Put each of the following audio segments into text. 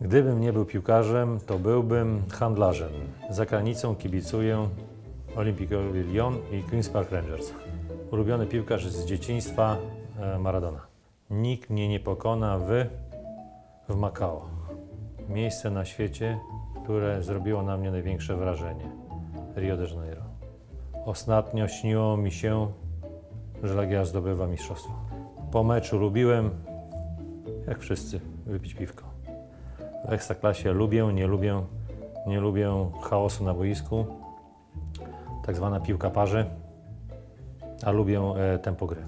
Gdybym nie był piłkarzem, to byłbym handlarzem. Za granicą kibicuję Olympicowi Lyon i Queen's Park Rangers. Ulubiony piłkarz z dzieciństwa e, Maradona. Nikt mnie nie pokona w, w Macao. Miejsce na świecie, które zrobiło na mnie największe wrażenie. Rio de Janeiro. Ostatnio śniło mi się, że Legia zdobywa mistrzostwo. Po meczu lubiłem, jak wszyscy, wypić piwko. W Ekstraklasie lubię, nie lubię, nie lubię chaosu na boisku, tak zwana piłka parzy, a lubię e, tempo gry.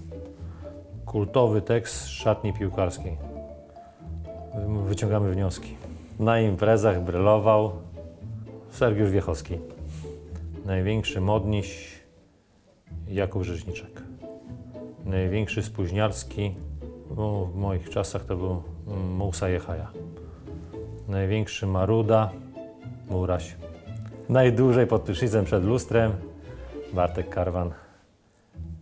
Kultowy tekst szatni piłkarskiej. Wy- Wyciągamy wnioski. Na imprezach brylował Sergiusz Wiechowski. Największy modniś Jakub Rzeźniczek. Największy spóźniarski no, w moich czasach to był mm, Musa Jechaja. Największy maruda Muraś. Najdłużej pod prysznicem przed lustrem Bartek Karwan.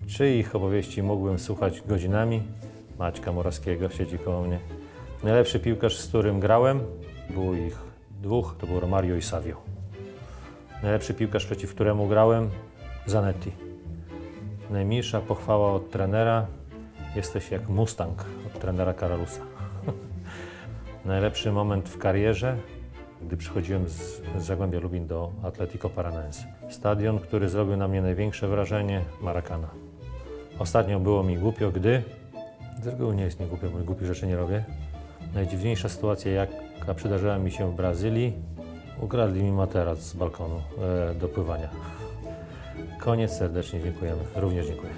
Czyich opowieści mógłbym słuchać godzinami? Maćka Morawskiego siedzi koło mnie. Najlepszy piłkarz, z którym grałem, było ich dwóch, to był Romario i Savio. Najlepszy piłkarz, przeciw któremu grałem, Zanetti. Najmilsza pochwała od trenera, jesteś jak Mustang od trenera Karalusa. Najlepszy moment w karierze, gdy przychodziłem z, Zagłębia Lubin do Atletico Paranaense. Stadion, który zrobił na mnie największe wrażenie, Maracana. Ostatnio było mi głupio, gdy... Z reguły nie jest mi głupio, bo głupich rzeczy nie robię. Najdziwniejsza sytuacja, jaka przydarzyła mi się w Brazylii, ukradli mi materac z balkonu e, do pływania. Koniec, serdecznie dziękujemy. Również dziękuję.